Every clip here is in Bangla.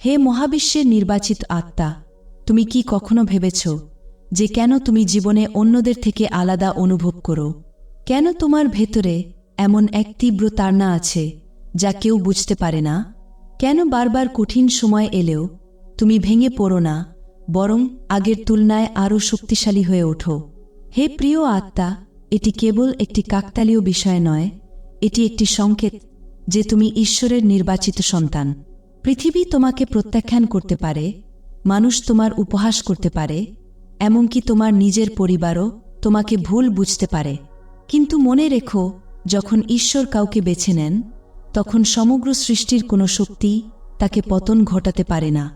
হে মহাবিশ্বের নির্বাচিত আত্মা, তুমি কি কখনো ভেবেছ যে কেন তুমি জীবনে অন্যদের থেকে আলাদা অনুভব করো? কেন তোমার ভেতরে এমন এক তীব্র তাড়না আছে যা কেউ বুঝতে পারে না? কেন বারবার কঠিন সময় এলেও তুমি ভেঙে পড়ো না, বরং আগের তুলনায় আরও শক্তিশালী হয়ে ওঠো? হে প্রিয় আত্মা, এটি কেবল একটি কাকতালীয় বিষয় নয়, এটি একটি সংকেত যে তুমি ঈশ্বরের নির্বাচিত সন্তান। পৃথিবী তোমাকে প্রত্যাখ্যান করতে পারে, মানুষ তোমার উপহাস করতে পারে, এমনকি তোমার নিজের পরিবারও তোমাকে ভুল বুঝতে পারে। কিন্তু মনে রেখো, যখন ঈশ্বর কাউকে বেছে নেন, তখন সমগ্র সৃষ্টির কোনো শক্তি তাকে পতন ঘটাতে পারে না।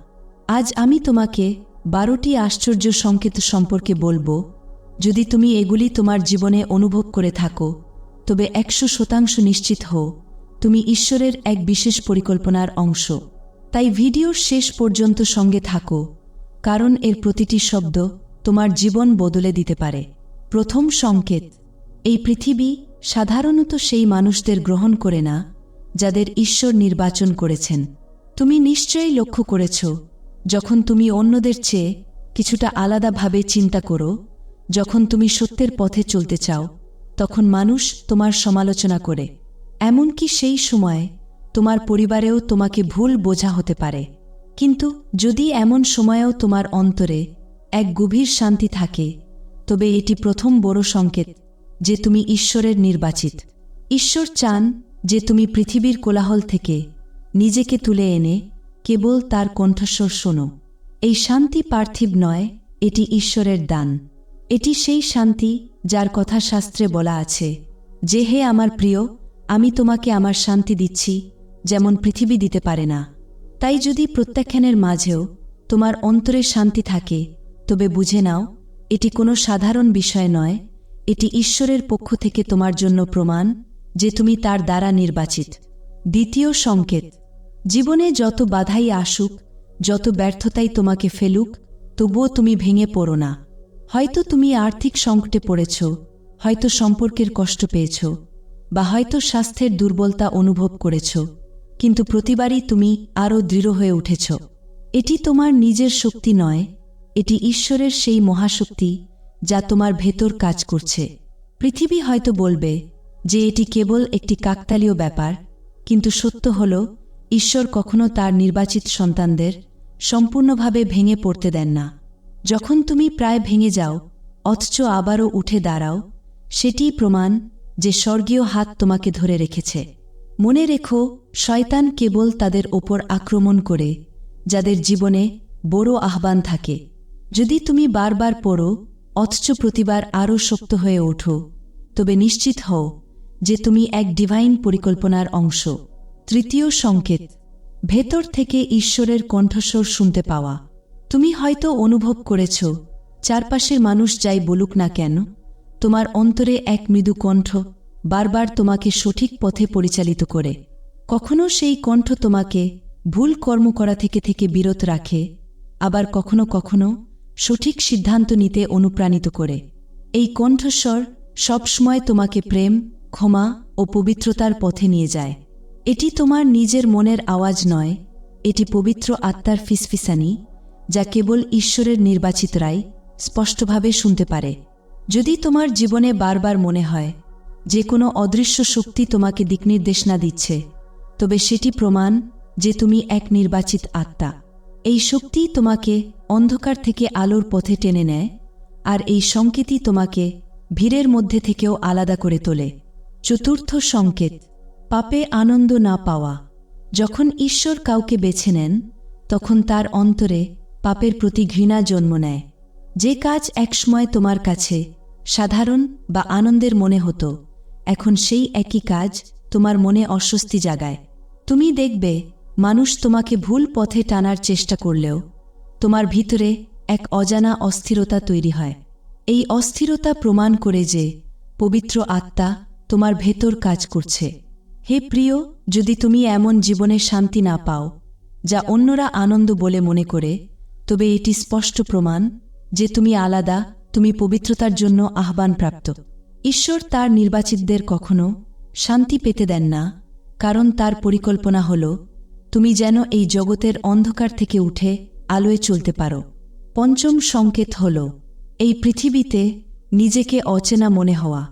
আজ আমি তোমাকে বারোটি আশ্চর্য সংকেত সম্পর্কে বলব। যদি তুমি এগুলি তোমার জীবনে অনুভব করে থাকো, তবে একশো শতাংশ নিশ্চিত হও, তুমি ঈশ্বরের এক বিশেষ পরিকল্পনার অংশ। তাই ভিডিওর শেষ পর্যন্ত সঙ্গে থাকো, কারণ এর প্রতিটি শব্দ তোমার জীবন বদলে দিতে পারে। প্রথম সংকেত, এই পৃথিবী সাধারণত সেই মানুষদের গ্রহণ করে না, যাদের ঈশ্বর নির্বাচন করেছেন। তুমি নিশ্চয়ই লক্ষ্য করেছ, যখন তুমি অন্যদের চেয়ে কিছুটা আলাদাভাবে চিন্তা করো, যখন তুমি সত্যের পথে চলতে চাও, তখন মানুষ তোমার সমালোচনা করে। এমনকি সেই সময় তোমার পরিবারেও তোমাকে ভুল বোঝা হতে পারে। কিন্তু যদি এমন সময়েও তোমার অন্তরে এক গভীর শান্তি থাকে, তবে এটি প্রথম বড় সংকেত যে তুমি ঈশ্বরের নির্বাচিত। ঈশ্বর চান যে তুমি পৃথিবীর কোলাহল থেকে নিজেকে তুলে এনে কেবল তার কণ্ঠস্বর শোনো। এই শান্তি পার্থিব নয়, এটি ঈশ্বরের দান। এটি সেই শান্তি যার কথা শাস্ত্রে বলা আছে, যে হে আমার প্রিয়, আমি তোমাকে আমার শান্তি দিচ্ছি যেমন পৃথিবী দিতে পারে না। তাই যদি প্রত্যাখ্যানের মাঝেও তোমার অন্তরে শান্তি থাকে, তবে বুঝে নাও, এটি কোনো সাধারণ বিষয় নয়। এটি ঈশ্বরের পক্ষ থেকে তোমার জন্য প্রমাণ যে তুমি তার দ্বারা নির্বাচিত। দ্বিতীয় সংকেত, জীবনে যত বাধাই আসুক, যত ব্যর্থতাই তোমাকে ফেলুক, তবুও তুমি ভেঙে পড়ো না। হয়তো তুমি আর্থিক সংকটে পড়েছ, হয়তো সম্পর্কের কষ্ট পেয়েছ, বা হয়তো স্বাস্থ্যের দুর্বলতা অনুভব করেছ। কিন্তু প্রতিবারই তুমি আরও দৃঢ় হয়ে উঠেছ। এটি তোমার নিজের শক্তি নয়, এটি ঈশ্বরের সেই মহাশক্তি যা তোমার ভেতর কাজ করছে। পৃথিবী হয়তো বলবে যে এটি কেবল একটি কাকতালীয় ব্যাপার, কিন্তু সত্য হল, ঈশ্বর কখনো তার নির্বাচিত সন্তানদের সম্পূর্ণভাবে ভেঙে পড়তে দেন না। যখন তুমি প্রায় ভেঙে যাও, অথচ আবারও উঠে দাঁড়াও, সেটিই প্রমাণ যে স্বর্গীয় হাত তোমাকে ধরে রেখেছে। মনে রেখো, শয়তান কেবল তাদের ওপর আক্রমণ করে, যাদের জীবনে বড় আহ্বান থাকে। যদি তুমি বারবার পড়ো, অথচ প্রতিবার আরও শক্ত হয়ে ওঠো, তবে নিশ্চিত হও যে তুমি এক ডিভাইন পরিকল্পনার অংশ। তৃতীয় সংকেত, ভেতর থেকে ঈশ্বরের কণ্ঠস্বর শুনতে পাওয়া। তুমি হয়তো অনুভব করেছ, চারপাশের মানুষ যাই বলুক না কেন, তোমার অন্তরে এক মৃদু কণ্ঠ বারবার তোমাকে সঠিক পথে পরিচালিত করে। কখনো সেই কণ্ঠ তোমাকে ভুল কর্ম করা থেকে থেকে বিরত রাখে, আবার কখনো কখনো সঠিক সিদ্ধান্ত নিতে অনুপ্রাণিত করে। এই কণ্ঠস্বর সবসময় তোমাকে প্রেম, ক্ষমা ও পবিত্রতার পথে নিয়ে যায়। এটি তোমার নিজের মনের আওয়াজ নয়, এটি পবিত্র আত্মার ফিসফিসানি, যা কেবল ঈশ্বরের নির্বাচিতরাই স্পষ্টভাবে শুনতে পারে। যদি তোমার জীবনে বারবার মনে হয় যে কোনো অদৃশ্য শক্তি তোমাকে দিকনির্দেশ না দিচ্ছে, তবে সেটি প্রমাণ যে তুমি এক নির্বাচিত আত্মা। এই শক্তি তোমাকে অন্ধকার থেকে আলোর পথে টেনে নেয়, আর এই সংকেতই তোমাকে ভিড়ের মধ্যে থেকেও আলাদা করে তোলে। চতুর্থ সংকেত, পাপে আনন্দ না পাওয়া। যখন ঈশ্বর কাউকে বেছে নেন, তখন তার অন্তরে পাপের প্রতি ঘৃণা জন্ম নেয়। যে কাজ একসময় তোমার কাছে সাধারণ বা আনন্দের মনে হতো এখন সেই একই কাজ তোমার মনে অস্বস্তি জাগায়। তুমি দেখবে, মানুষ তোমাকে ভুল পথে টানার চেষ্টা করলেও তোমার ভিতরে এক অজানা অস্থিরতা তৈরি হয়। এই অস্থিরতা প্রমাণ করে যে পবিত্র আত্মা তোমার ভেতর কাজ করছে। হে প্রিয়, যদি তুমি এমন জীবনে শান্তি না পাও, যা অন্যরা আনন্দ বলে মনে করে, তবে এটি স্পষ্ট প্রমাণ যে তুমি আলাদা, তুমি পবিত্রতার জন্য আহ্বানপ্রাপ্ত। ঈশ্বর তার নির্বাচিতদের কখনো শান্তি পেতে দেন না, কারণ তার পরিকল্পনা হল, তুমি যেন এই জগতের অন্ধকার থেকে উঠে আলোয় চলতে পারো। পঞ্চম সংকেত হল, এই পৃথিবীতে নিজেকে অচেনা মনে হওয়া।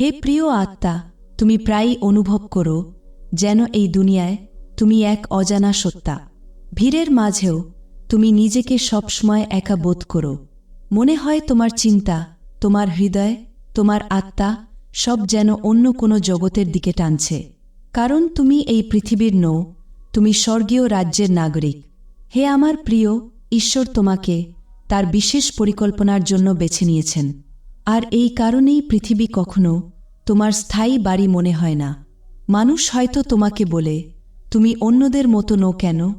হে প্রিয় আত্মা, তুমি প্রায়ই অনুভব করো যেন এই দুনিয়ায় তুমি এক অজানা সত্তা। ভিড়ের মাঝেও তুমি নিজেকে সবসময় একা বোধ করো। মনে হয় তোমার চিন্তা, তোমার হৃদয় তোমার আত্মা সব যেন অন্য কোনো জগতের দিকে টানছে। কারণ তুমি এই পৃথিবীর নৌ তুমি স্বর্গীয় রাজ্যের নাগরিক। হে আমার প্রিয়, ঈশ্বর তোমাকে তার বিশেষ পরিকল্পনার জন্য বেছে নিয়েছেন। আর এই কারণেই পৃথিবী কখনো তোমার স্থায়ী বাড়ি মনে হয় না। মানুষ হয়তো তোমাকে বলে, তুমি অন্যদের মতো নো কেন?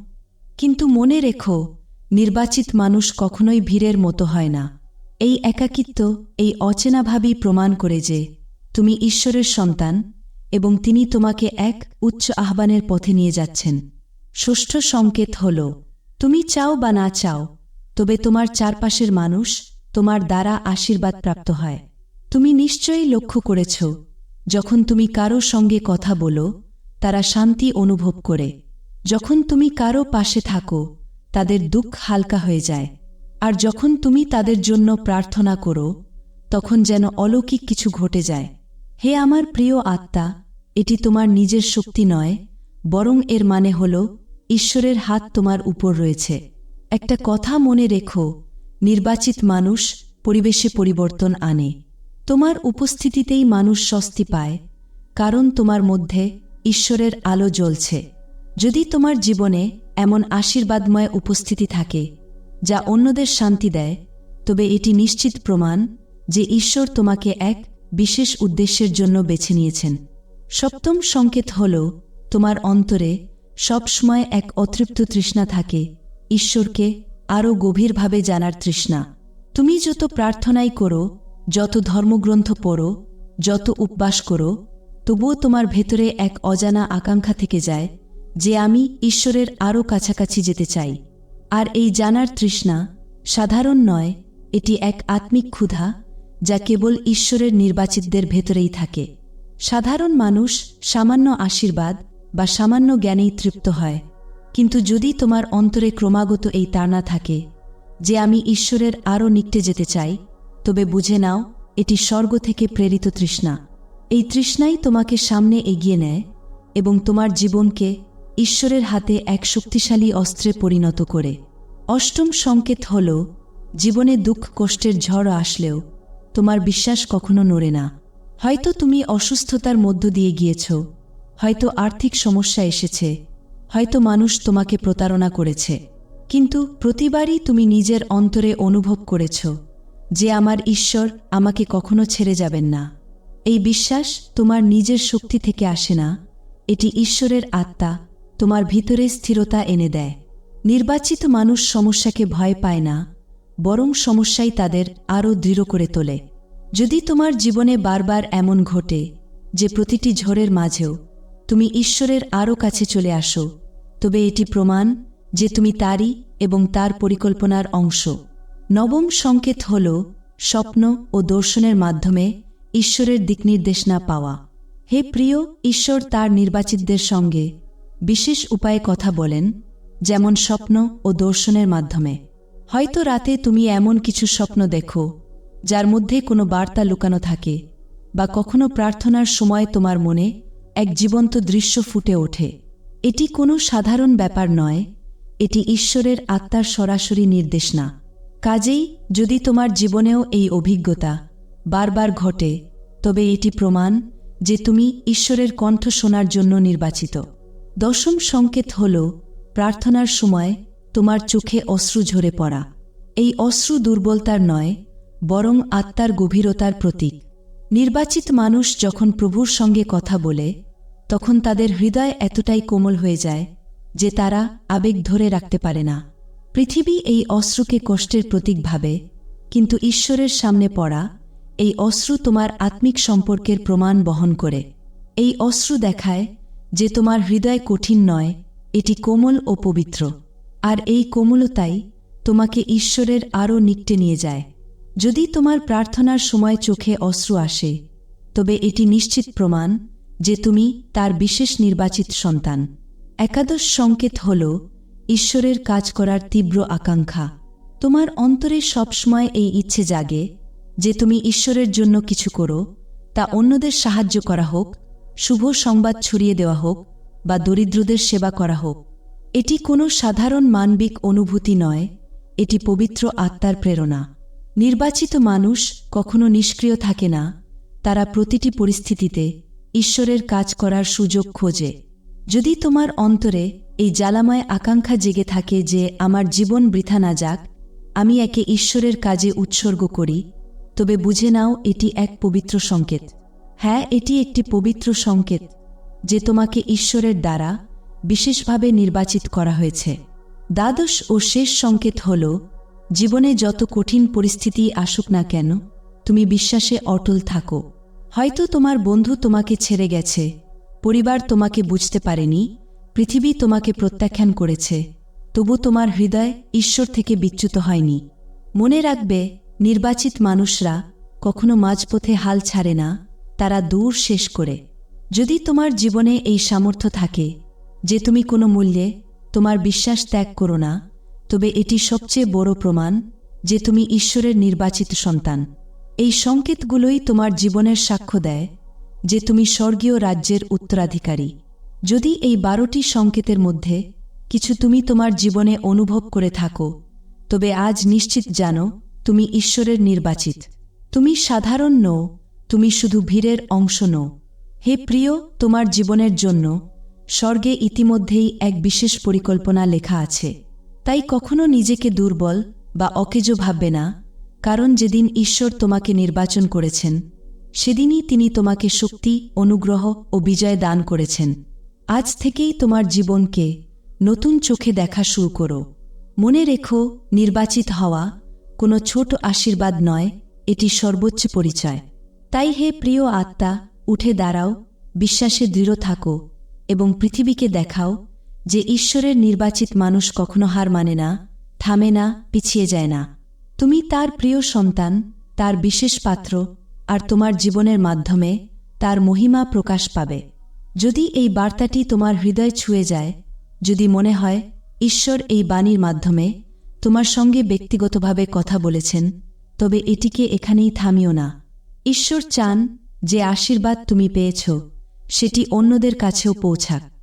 কিন্তু মনে রেখো, নির্বাচিত মানুষ কখনোই ভিড়ের মতো হয় না। এই একাকিত্ব এই অচেনাভাবেই প্রমাণ করে যে তুমি ঈশ্বরের সন্তান এবং তিনি তোমাকে এক উচ্চ আহ্বানের পথে নিয়ে যাচ্ছেন। ষষ্ঠ সংকেত হল, তুমি চাও বা না চাও, তবে তোমার চারপাশের মানুষ তোমার দ্বারা আশীর্বাদ প্রাপ্ত হয়। তুমি নিশ্চয়ই লক্ষ্য করেছ, যখন তুমি কারও সঙ্গে কথা বলো, তারা শান্তি অনুভব করে। যখন তুমি কারও পাশে থাকো, তাদের দুঃখ হালকা হয়ে যায়। আর যখন তুমি তাদের জন্য প্রার্থনা করো, তখন যেন অলৌকিক কিছু ঘটে যায়। হে আমার প্রিয় আত্মা, এটি তোমার নিজের শক্তি নয়, বরং এর মানে হল, ঈশ্বরের হাত তোমার উপর রয়েছে। একটা কথা মনে রেখো, নির্বাচিত মানুষ পরিবেশে পরিবর্তন আনে। তোমার উপস্থিতিতেই মানুষ স্বস্তি পায়, কারণ তোমার মধ্যে ঈশ্বরের আলো জ্বলছে। যদি তোমার জীবনে এমন আশীর্বাদময় উপস্থিতি থাকে যা অন্যদের শান্তি দেয়, তবে এটি নিশ্চিত প্রমাণ যে ঈশ্বর তোমাকে এক বিশেষ উদ্দেশ্যের জন্য বেছে নিয়েছেন। সপ্তম সংকেত হল, তোমার অন্তরে সবসময় এক অতৃপ্ত তৃষ্ণা থাকে, ঈশ্বরকে আরও গভীরভাবে জানার তৃষ্ণা। তুমি যত প্রার্থনাই করো, যত ধর্মগ্রন্থ পড়ো, যত উপবাস করো, তবুও তোমার ভেতরে এক অজানা আকাঙ্ক্ষা থেকে যায় যে আমি ঈশ্বরের আরও কাছাকাছি যেতে চাই। আর এই জানার তৃষ্ণা সাধারণ নয়, এটি এক আত্মিক ক্ষুধা যা কেবল ঈশ্বরের নির্বাচিতদের ভেতরেই থাকে। সাধারণ মানুষ সামান্য আশীর্বাদ বা সামান্য জ্ঞানেই তৃপ্ত হয়। কিন্তু যদি তোমার অন্তরে ক্রমাগত এই তাড়না থাকে যে আমি ঈশ্বরের আরও নিকটে যেতে চাই, তবে বুঝে নাও এটি স্বর্গ থেকে প্রেরিত তৃষ্ণা। এই তৃষ্ণাই তোমাকে সামনে এগিয়ে নেয় এবং তোমার জীবনকে ঈশ্বরের হাতে এক শক্তিশালী অস্ত্রে পরিণত করে। অষ্টম সংকেত হল, জীবনে দুঃখ কষ্টের ঝড় আসলেও তোমার বিশ্বাস কখনো নড়ে না। হয়তো তুমি অসুস্থতার মধ্য দিয়ে গিয়েছ, হয়তো আর্থিক সমস্যা এসেছে, হয়তো মানুষ তোমাকে প্রতারণা করেছে। কিন্তু প্রতিবারই তুমি নিজের অন্তরে অনুভব করেছ যে আমার ঈশ্বর আমাকে কখনো ছেড়ে যাবেন না। এই বিশ্বাস তোমার নিজের শক্তি থেকে আসে না, এটি ঈশ্বরের আত্মা তোমার ভিতরে স্থিরতা এনে দেয়। নির্বাচিত মানুষ সমস্যাকে ভয় পায় না, বরং সমস্যাই তাদের আরও দৃঢ় করে তোলে। যদি তোমার জীবনে বারবার এমন ঘটে যে প্রতিটি ঝড়ের মাঝেও তুমি ঈশ্বরের আরও কাছে চলে আসো, তবে এটি প্রমাণ যে তুমি তারই এবং তার পরিকল্পনার অংশ। নবম সংকেত হল স্বপ্ন ও দর্শনের মাধ্যমে ঈশ্বরের দিকনির্দেশনা পাওয়া। হে প্রিয়, ঈশ্বর তার নির্বাচিতদের সঙ্গে বিশেষ উপায়ে কথা বলেন, যেমন স্বপ্ন ও দর্শনের মাধ্যমে। হয়তো রাতে তুমি এমন কিছু স্বপ্ন দেখো, যার মধ্যে কোনো বার্তা লুকানো থাকে, বা কখনো প্রার্থনার সময় তোমার মনে এক জীবন্ত দৃশ্য ফুটে ওঠে। এটি কোনো সাধারণ ব্যাপার নয়, এটি ঈশ্বরের আত্মার সরাসরি নির্দেশ না। কাজেই যদি তোমার জীবনেও এই অভিজ্ঞতা বারবার ঘটে, তবে এটি প্রমাণ যে তুমি ঈশ্বরের কণ্ঠ শোনার জন্য নির্বাচিত। দশম সংকেত হল, প্রার্থনার সময় তোমার চোখে অশ্রু ঝরে পড়া। এই অশ্রু দুর্বলতার নয়, বরং আত্মার গভীরতার প্রতীক। নির্বাচিত মানুষ যখন প্রভুর সঙ্গে কথা বলে, তখন তাদের হৃদয় এতটাই কোমল হয়ে যায় যে তারা আবেগ ধরে রাখতে পারে না। পৃথিবী এই অশ্রুকে কষ্টের প্রতীক ভাবে, কিন্তু ঈশ্বরের সামনে পড়া এই অশ্রু তোমার আত্মিক সম্পর্কের প্রমাণ বহন করে। এই অশ্রু দেখায় যে তোমার হৃদয় কঠিন নয়, এটি কোমল ও পবিত্র। আর এই কোমলতাই তোমাকে ঈশ্বরের আরও নিকটে নিয়ে যায়। যদি তোমার প্রার্থনার সময় চোখে অশ্রু আসে, তবে এটি নিশ্চিত প্রমাণ যে তুমি তার বিশেষ নির্বাচিত সন্তান। একাদশ সংকেত হল ঈশ্বরের কাজ করার তীব্র আকাঙ্ক্ষা। তোমার অন্তরে সবসময় এই ইচ্ছে জাগে যে তুমি ঈশ্বরের জন্য কিছু করো, তা অন্যদের সাহায্য করা হোক শুভ সংবাদ ছড়িয়ে দেওয়া হোক বা দরিদ্রদের সেবা করা হোক, এটি কোনো সাধারণ মানবিক অনুভূতি নয়, এটি পবিত্র আত্মার প্রেরণা। নির্বাচিত মানুষ কখনো নিষ্ক্রিয় থাকে না, তারা প্রতিটি পরিস্থিতিতে ঈশ্বরের কাজ করার সুযোগ খোঁজে। যদি তোমার অন্তরে এই জ্বালাময় আকাঙ্ক্ষা জেগে থাকে যে আমার জীবন বৃথা না যাক, আমি একে ঈশ্বরের কাজে উৎসর্গ করি, তবে বুঝে নাও এটি এক পবিত্র সংকেত। হ্যাঁ এটি একটি পবিত্র সংকেত যে তোমাকে ঈশ্বরের দ্বারা বিশেষভাবে নির্বাচিত করা হয়েছে। দ্বাদশ ও শেষ সংকেত হল, জীবনে যত কঠিন পরিস্থিতি আসুক না কেন, তুমি বিশ্বাসে অটল থাকো। হয়তো তোমার বন্ধু তোমাকে ছেড়ে গেছে, পরিবার তোমাকে বুঝতে পারেনি, পৃথিবী তোমাকে প্রত্যাখ্যান করেছে, তবু তোমার হৃদয় ঈশ্বর থেকে বিচ্যুত হয়নি। মনে রাখবে, নির্বাচিত মানুষরা কখনো মাঝপথে হাল ছাড়ে না তারা দূর শেষ করে। যদি তোমার জীবনে এই সামর্থ্য থাকে যে তুমি কোনো মূল্যে তোমার বিশ্বাস ত্যাগ করো না, তবে এটি সবচেয়ে বড় প্রমাণ যে তুমি ঈশ্বরের নির্বাচিত সন্তান। এই সংকেতগুলোই তোমার জীবনের সাক্ষ্য দেয় যে তুমি স্বর্গীয় রাজ্যের উত্তরাধিকারী। যদি এই বারোটি সংকেতের মধ্যে কিছু তুমি তোমার জীবনে অনুভব করে থাকো, তবে আজ নিশ্চিত জানো তুমি ঈশ্বরের নির্বাচিত। তুমি সাধারণ নও তুমি শুধু ভিড়ের অংশ নও। হে প্রিয়, তোমার জীবনের জন্য স্বর্গে ইতিমধ্যেই এক বিশেষ পরিকল্পনা লেখা আছে। তাই কখনো নিজেকে দুর্বল বা অকেজো ভাববে না, কারণ যেদিন ঈশ্বর তোমাকে নির্বাচন করেছেন, সেদিনই তিনি তোমাকে শক্তি, অনুগ্রহ ও বিজয় দান করেছেন। আজ থেকেই তোমার জীবনকে নতুন চোখে দেখা শুরু করো। মনে রেখো, নির্বাচিত হওয়া কোনো ছোট আশীর্বাদ নয়, এটি সর্বোচ্চ পরিচয়। তাই হে প্রিয় আত্মা, উঠে দাঁড়াও, বিশ্বাসে দৃঢ় থাকো এবং পৃথিবীকে দেখাও যে ঈশ্বরের নির্বাচিত মানুষ কখনো হার মানে না, থামে না, পিছিয়ে যায় না। তুমি তার প্রিয় সন্তান, তার বিশেষ পাত্র আর তোমার জীবনের মাধ্যমে তার মহিমা প্রকাশ পাবে। যদি এই বার্তাটি তোমার হৃদয় ছুঁয়ে যায়, যদি মনে হয় ঈশ্বর এই বাণীর মাধ্যমে তোমার সঙ্গে ব্যক্তিগতভাবে কথা বলেছেন, তবে এটিকে এখানেই থামিও না। ঈশ্বর চান যে আশীর্বাদ তুমি পেয়েছ সেটি অন্যদের কাছেও পৌঁছাক।